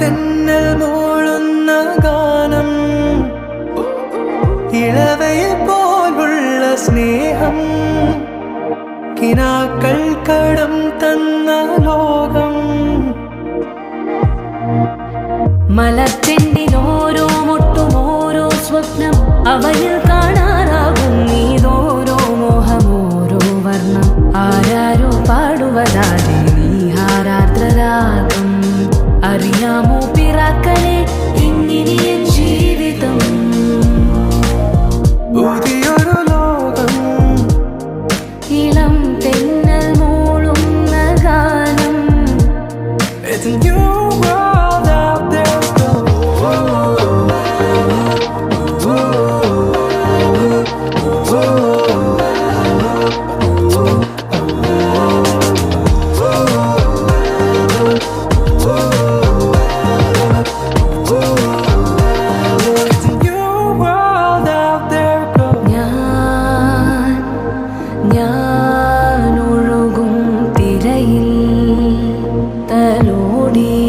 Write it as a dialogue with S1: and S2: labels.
S1: തെന്നൽ മൂളുന്ന ഗാനം ഇളവയെ പോലുള്ള സ്നേഹം കിനാക്കൾ കടം തന്ന ലോകം.
S2: മലത്തിന്റെ ഓരോ മുട്ടും ഓരോ സ്വപ്നം അവയിൽ കാണാറാകും നീതോരോ മോഹം ഓരോ വർണം ആരാരോ പാടുവതാതെ നീ ഹാരാർദ്രരാഗം അറിയാമോ പിറാക്കളെ ഇങ്ങനെ ജീവിതം.
S1: പുതിയൊരു ലോകം.
S2: ഇളം തെന്നൽ മൂളുന്ന ഗാനം. di